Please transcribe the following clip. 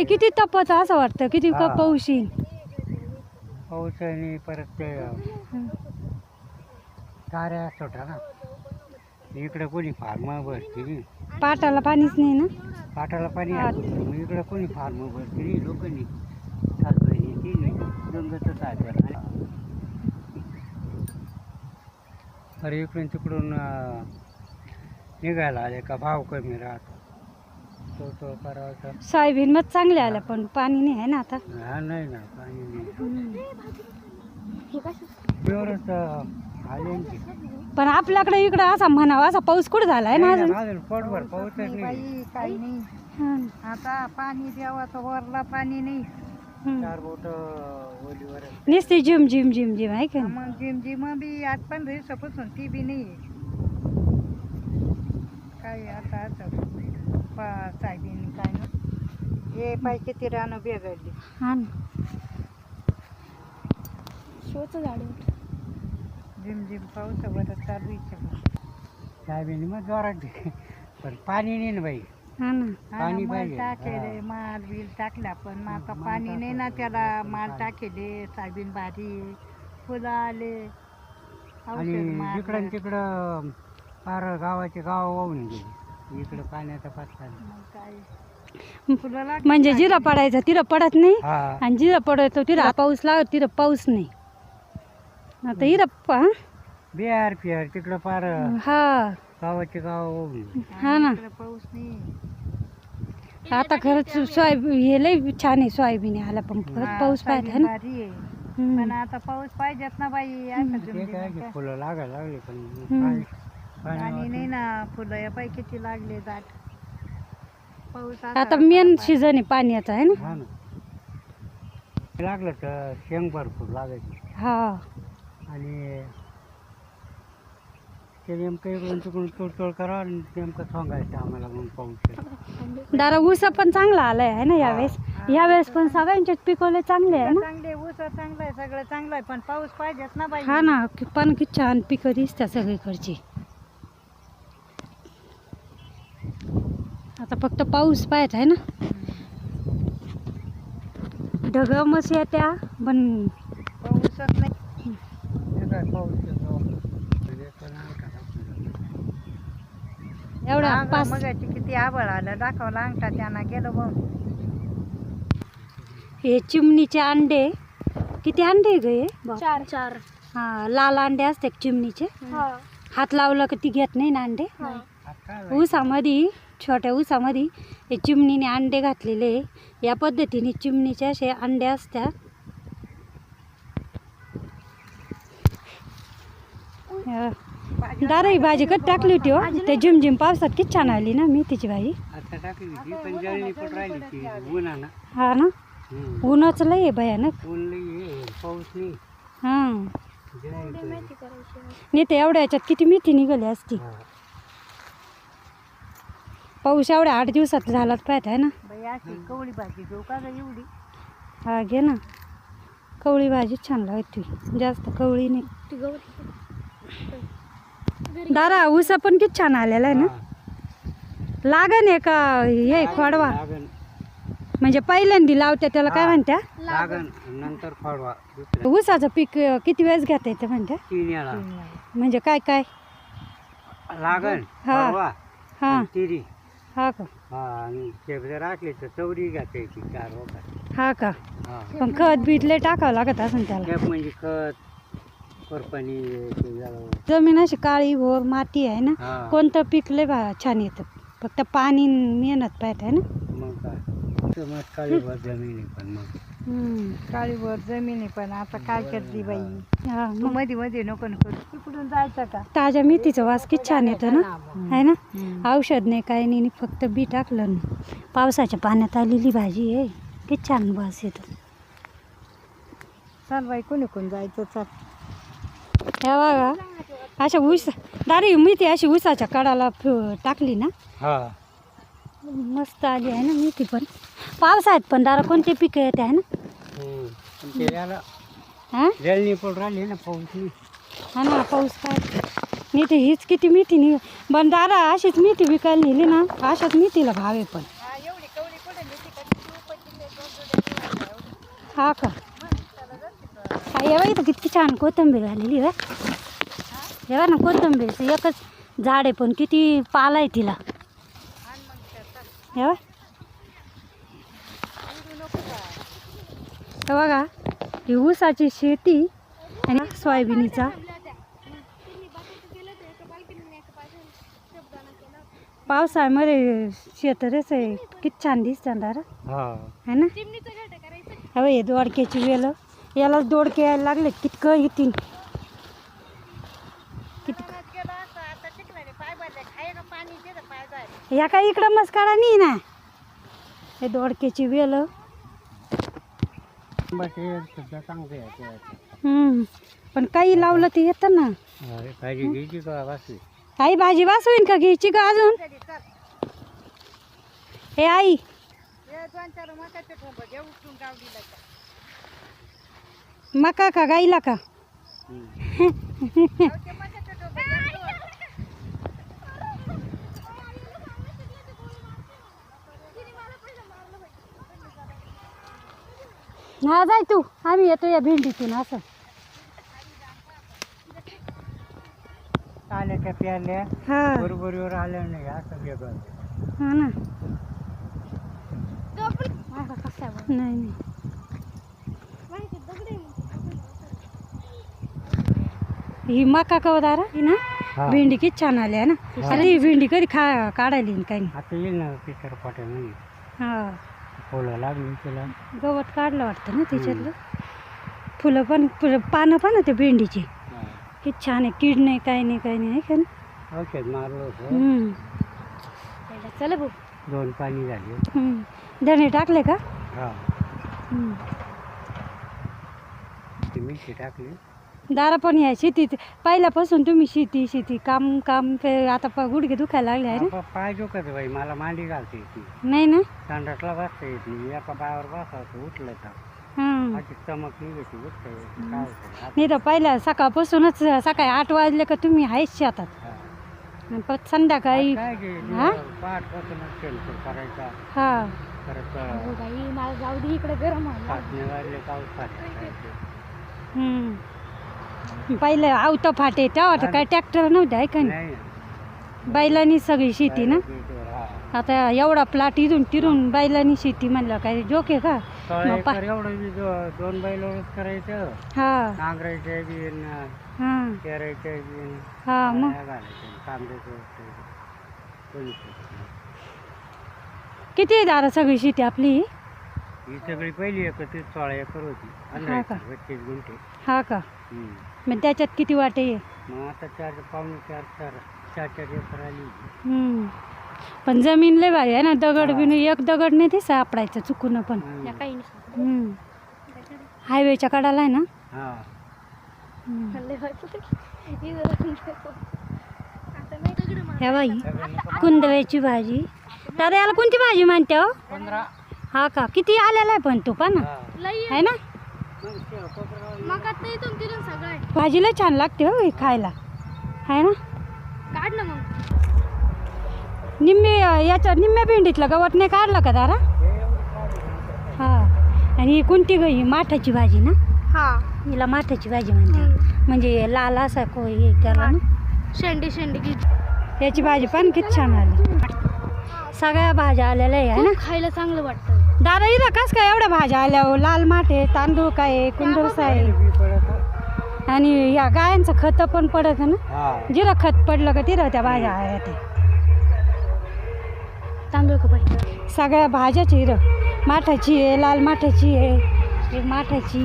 बाई किती तपत असं वाटतं किती हा. पाऊस येईल पाऊस आणि परत ते ताऱ्या छोटा ना. इकडे कोणी फार्म भरती. नाही पाटाला पाणीच नाही ना? पाटाला पाणी हा. आहे. मग इकडे कोणी फार्म भरती. नाही लोकांनी सासरी ती नाही अरे इकडून तिकडून अं, निघायला आले का भाव कमी राहतो. तो तो करायचा सोयाबीन मग चांगले आलं पण पाणी नाही आहे ना आता? हा नाही ना पाणी नाही. आले ना ते. पण आपल्याकडे इकडं असा म्हणावा असा पाऊस कुठं झालाय ना नाही अजून ना, अजून? पोटभर पाऊसच नाही बाई काही नाही. हा. ना. आता पाणी द्यावं वरला पाणी नाही. हम्म. चार बोट ओलीवर नुसती जिम जिम जिम जिम आहे का नाही? मग जिम जिम बी आज पण दिवसापासून ती बी नाही. काय आता असं? सायबीन काय ना हे पाय किती रानं बिघडली हा ना जिम जिम पाऊस बरं चालू मग जोरात. पण पाणी नाही ना बाई हा ना पाणी माल पाहिजे. टाकेले. माल बिल टाकला पण मग आता पाणी नाही ना. त्याला माल टाकेले सायबीन भारी. फुलं आले आणि औषध. जिकडं तिकडं पार गावाचे गाव वाहून गेले इकडं पाण्याचा फुलं लागली म्हणजे. जिरं पडायचं तिथं पडत नाही? हा. आणि जिरं पडतो तिथं पाऊस लागत तिथं पाऊस नाही. आता पा बिहार पिहार तिकडं पार. हा. गावाचे गाव हा ना. इकडं पाऊस नाही. आता खरंच सोयाबीन हे लय छान आहे सोयाबीन आला पण परत पाऊस पाहिजे ना. भारी आहे. हम्म. पण आता पाऊस पाहिजेत ना बाई असं ते जमलं काय नाही की का? फुलं लागायला लागले पण हम्म. पाणी- पाणी आणि नाही ना फुलं या पाय किती लागले दाट. पाऊस आता मेन सीझन आहे पाण्याचा आहे ना? हा ना. लागलं तर शेंग भरपूर लागायची. हा. आणि ते नेमकं इकडून तिकडून तोडतोड करा आणि नेमकं सांगायचं आम्हाला मग पाऊस दारा ऊस पण चांगला आलाय आहे ना यावेळेस यावेळेस पण सगळ्यांच्याच पिकवले चांगले आहे. ना? चांगले ऊस चांगलं आहे सगळं चांगलं आहे पण पाऊस पाहिजेत ना बाई. हा ना कि- पण किती छान पिकं दिसतात सगळीकडची. आता फक्त पाऊस पाहत आहे ना? ढग मस येत्या पण पाऊसच नाही. पाऊस आपल्याला. एवढा मगाची किती आबळ आलं. दाखवला अंगठा त्यांना गेलो मग हे चिमणीचे अंडे. किती अंडे ग हे? चार. चार. हा लाल अंडे असतात चिमणीचे. हात लावला की ती घेत नाही ना अंडे? ऊसामध्ये छोट्या ऊसामध्ये हे चिमणीने अंडे घातलेले. या पद्धतीने चिमणीचे असे अंडे असतात. अं, दारा ही भाजी कधी टाकली होती हो? ते झिमझिम पावसात किती छान आली ना मेथीची भाजी. आता टाकली ती पण जळणी पण राहिली ती उन्हानं. हा ना. उन्हाचं लय आहे भयानक. हां. नाही ते एवढ्या याच्यात किती मेथी निघाली असती. पाऊस एवढ्या आठ दिवसात झालाच पाहिजे आहे ना? बाई अशी कवळी भाजी घेऊ का गं एवढी? हा घे ना. कवळी भाजी छान लागते. जास्त कवळी नाही. दारा ऊसा पण किती छान आलेला आहे ना. लागन आहे का हे खोडवा. म्हणजे पहिल्यांदी लावत्या त्याला काय हा. म्हणत्या? लागन. नंतर फळवा दुसऱ्या. ऊसाचं पीक अं, किती वेळेस घेता येते म्हणत्या? तीन याला म्हणजे काय काय? लागन हा. फळवा हा. आणि तिरी. हा का? हा आणि ते जर राखले तर चौरी घातायची चार रोपात हा का? हा. पण खत बीतले टाकावं लागत असं त्याला. म्हणजे खत कोरपणी ते. जमीन अशी काळी भोर माती आहे ना? हा. कोणतं पीक लय भा- छान येतं. फक्त पाणी न मेहनत पाहिजे ना? मग काय? तर मग काळीभर जमीन आहे पण मग. काळीवर जमिनी पण आता काय करते बाई? हा तू मग मध्ये मध्ये नको नको तिकडून जायचं का? ताज्या मेथीचं वास किती छान येतं ना? आहे ना? औषध नाही काही नाही फक्त बी टाकलं ना. पावसाच्या पाण्यात आलेली भाजी आहे. किती छान वास येतो. चल बाई कोणी कोण जायचं? चल. ह्या बघा अशा ऊस दारी मेथी अशी ऊसाच्या कडाला फ- टाकली ना? हा. मस्त आली आहे ना मेथी पण. पावसाळ्यात पण दारा कोणते पिकं येते आहे ना? हा? जळणी पण राहिली ना पाऊस नाही. हा ना पाऊस काय? मेथी हीच किती मेथी नि पण दारा अशीच मेथी विकायला नेली ना अशाच मेथीला भाव आहे पण. हा का? हा येवा इथं किती छान कोथिंबीर झालेली आहे येवा ना कोथिंबीरचं एकच झाड आहे पण किती पाला आहे तिला. येवा हे बघा ही ऊसाची शेती आणि सोयाबीनीचा. पावसाळ्यामध्ये शेतरच आहे किती छान दिसतं ना दारा हा. ना? हवं हे दोडक्याची वेल याला दोडके यायला लागले कितकं येतील? किती या काय इकडं मस्काडा नाही ना? हे दोडक्याची वेल बस सुद्धा चांगले आहे ते. हम्म. पण काही लावलं ते येतं ना भाजी घ्यायची का वासली आई भाजी वास होईन का घ्यायची का अजून हे आई. मका का गाईला का ते मकाचे ठोंब घे. हा जाय तू. आम्ही येतो या भेंडीतून असं. आल्या त्या प्याल्या? हा. बरोबरीवर आल्या नाही असं वेगळं. हा ना. नाही नाही. ही मका कवदारा ही ना? हा. भेंडी किती छान आली आहे ना? आता ही भेंडी कधी खा काढायला येईन काही नाही. आता येईल ना पिक्चर हा. फुलं लागली त्याला. गवत काढलं वाटतं ना त्याच्यातलं? फुलं पण फुलं पानं पण आहे त्या भेंडीची किती छान आहे कीड नाही काही नाही काही नाही का ना? औषध मारलं होतं. हम्म. चला भाऊ. दोन पाणी झाले. हम्म. धणे टाकले का? हा. हम्म. ती मिरची टाकली. दारा पण या शेतीत. पहिल्यापासून तुम्ही शेती शेती काम काम ते आता प गुडघे दुखायला लागले आहे ना? पाय दुखत बाई मला मांडी घालते ती नाही. ना? संडासला बसता येत एका पायावर बसायचं उठलं तर. हां अशी चमक निघते उठता येत काय होतं? नाही तर पहिल्या सकाळपासूनच सकाळी आठ वाजले का तुम्ही आहेच शेतात. हा. आणि परत संध्याकाळी काय घे हा? पाठपासूनच शेणखूर करायचा. हा. परत बाई मला जाऊ दे इकडे गरम वाजले पाऊस हम्म. पहिलं आवतं फाटे तेव्हा तर काय ट्रॅक्टर नव्हते आहे का नाही. बैलांनी सगळी शेती ना. आता एवढा प्लाट इथून तिरून बैलांनी शेती म्हणलं काय जोक का? सोळा मग पा- एकर एवढं बी दो- दोन बैलवरच करायचं. हा. नांगरायचं बी न हा. पेरायचं बी हा मग? घालायचं कांद्याचं किती आहे दारा सगळी शेती आपली? ही सगळी पहिली एकत्रित सोळा एकर होती पंधरा हा का? एकर बत्तीस गुंठे हा का हम्म. मग त्याच्यात किती वाटे आहे मग आता चार पावणे चार चार चार चार एकर आली हम्म. पण जमीन लय भारी आहे ना दगड. बिन एक दगड नाही ते सापडायचं चुकून पण हम्म. हम्म. हायवेच्या कडाला आहे ना हा हम्म. हे बाई कुंदव्याची भाजी दादा याला कोणती भाजी म्हणते हो पंधरा हा का? किती आलेला आहे पण तू? पण हा. आहे. ना? मग ते कोपऱ्यावर भाजी लय छान लागते हो ही खायला. आहे ना? काढ ना मग. निम्मे याच्या निम्म्या भेंडीतलं गवत नाही काढलं का दारा? हा. आणि ही कोणती ग ही? माठाची भाजी ना? हा. हिला माठाची भाजी म्हणते म्हणजे लाल असा को हे ना? शेंडी शेंडी घे याची भाजी पण किती छान आली. सगळ्या भाज्या आलेल्या आहे ना? खूप खायला चांगलं वाटतं. दादा इथं कस काय एवढ्या भाज्या आल्या हो? लाल माठे तांदूळ काय आहे, कुंडूस आहे. आणि या गायांचं खत पण पडत ना? जिरं खत पडलं का तिरं त्या भाज्या आहे ते तांदूळ का पाहिजे सगळ्या भाज्याची हिरं माठाची आहे लाल माठाची आहे माठाची.